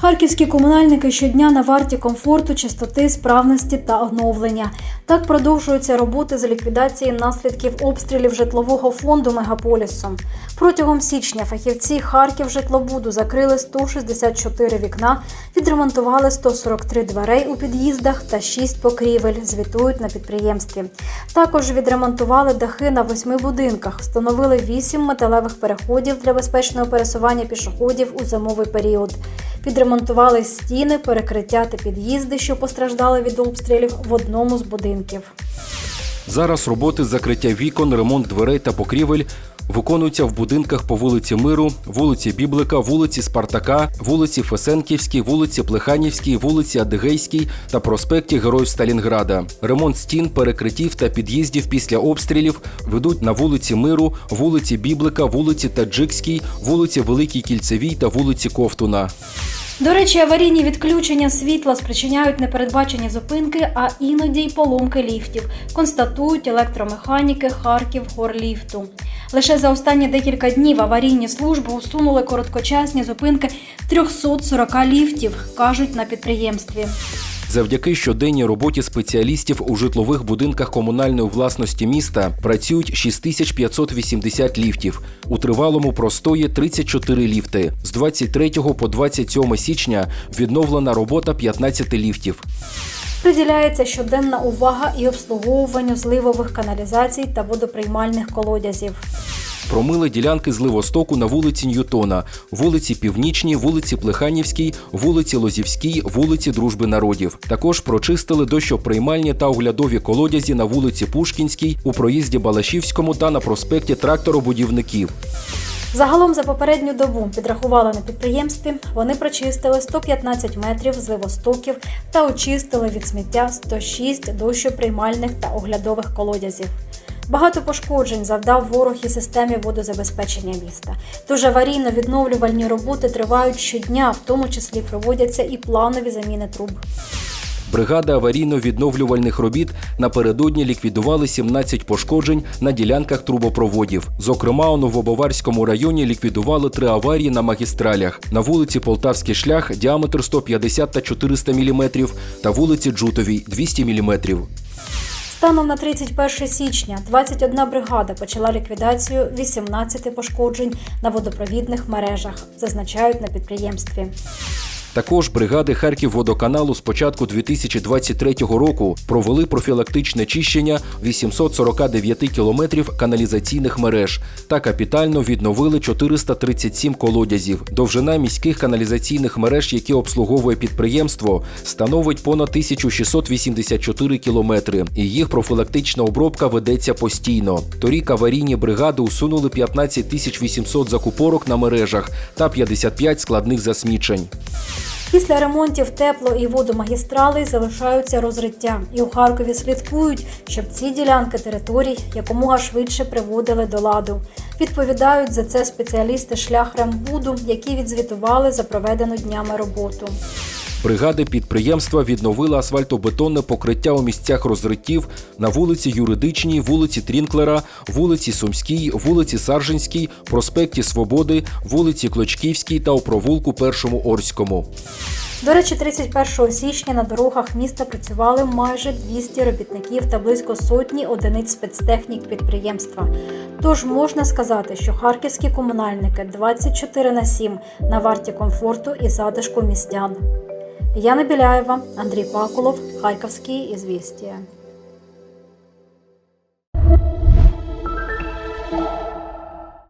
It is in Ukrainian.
Харківські комунальники щодня на варті комфорту, чистоти, справності та оновлення. Так продовжуються роботи з ліквідації наслідків обстрілів житлового фонду мегаполісу. Протягом січня фахівці Харків житлобуду закрили 164 вікна, відремонтували 143 дверей у під'їздах та 6 покрівель. Звітують на підприємстві. Також відремонтували дахи на восьми будинках, встановили 8 металевих переходів для безпечного пересування пішоходів у зимовий період. Підремонтували стіни, перекриття та під'їзди, що постраждали від обстрілів в одному з будинків. Зараз роботи з закриття вікон, ремонт дверей та покрівель виконуються в будинках по вулиці Миру, вулиці Біблика, вулиці Спартака, вулиці Фесенківській, вулиці Плеханівській, вулиці Адигейській та проспекті Героїв Сталінграда. Ремонт стін, перекриттів та під'їздів після обстрілів ведуть на вулиці Миру, вулиці Біблика, вулиці Таджикській, вулиці Великій Кільцевій та вулиці Ковтуна. До речі, аварійні відключення світла спричиняють непередбачені зупинки, а іноді й поломки ліфтів, констатують електромеханіки Харків Хорліфту. Лише за останні декілька днів аварійні служби усунули короткочасні зупинки 340 ліфтів, кажуть на підприємстві. Завдяки щоденній роботі спеціалістів у житлових будинках комунальної власності міста працюють 6580 ліфтів. У тривалому простої 34 ліфти. З 23 по 27 січня відновлена робота 15 ліфтів. Приділяється щоденна увага і обслуговуванню зливових каналізацій та водоприймальних колодязів. Промили ділянки зливостоку на вулиці Ньютона, вулиці Північній, вулиці Плеханівській, вулиці Лозівській, вулиці Дружби народів. Також прочистили дощоприймальні та оглядові колодязі на вулиці Пушкінській, у проїзді Балашівському та на проспекті тракторобудівників. Загалом за попередню добу підрахували на підприємстві. Вони прочистили 115 метрів зливостоків та очистили від сміття 106 дощоприймальних та оглядових колодязів. Багато пошкоджень завдав ворог і системі водозабезпечення міста. Тож аварійно-відновлювальні роботи тривають щодня, в тому числі проводяться і планові заміни труб. Бригада аварійно-відновлювальних робіт напередодні ліквідували 17 пошкоджень на ділянках трубопроводів. Зокрема, у Новобаварському районі ліквідували три аварії на магістралях на вулиці Полтавський шлях діаметр 150 та 400 мм та вулиці Джутовій 200 мм. Станом на 31 січня 21 бригада почала ліквідацію 18 пошкоджень на водопровідних мережах, зазначають на підприємстві. Також бригади Харківводоканалу з початку 2023 року провели профілактичне чищення 849 кілометрів каналізаційних мереж та капітально відновили 437 колодязів. Довжина міських каналізаційних мереж, які обслуговує підприємство, становить понад 1684 кілометри. І їх профілактична обробка ведеться постійно. Торік аварійні бригади усунули 15 тисяч 800 закупорок на мережах та 55 складних засмічень. Після ремонтів тепло і водомагістралей залишаються розриття, і у Харкові слідкують, щоб ці ділянки територій якомога швидше приводили до ладу. Відповідають за це спеціалісти шлях Рембуду, які відзвітували за проведену днями роботу. Бригади підприємства відновили асфальтобетонне покриття у місцях розриттів на вулиці Юридичній, вулиці Трінклера, вулиці Сумській, вулиці Саржинській, проспекті Свободи, вулиці Клочківській та у провулку Першому Орському. До речі, 31 січня на дорогах міста працювали майже 200 робітників та близько сотні одиниць спецтехнік підприємства. Тож можна сказати, що харківські комунальники 24 на 7 на варті комфорту і затишку містян. Яна Біляєва, Андрій Пакулов, Харківські ізвістія.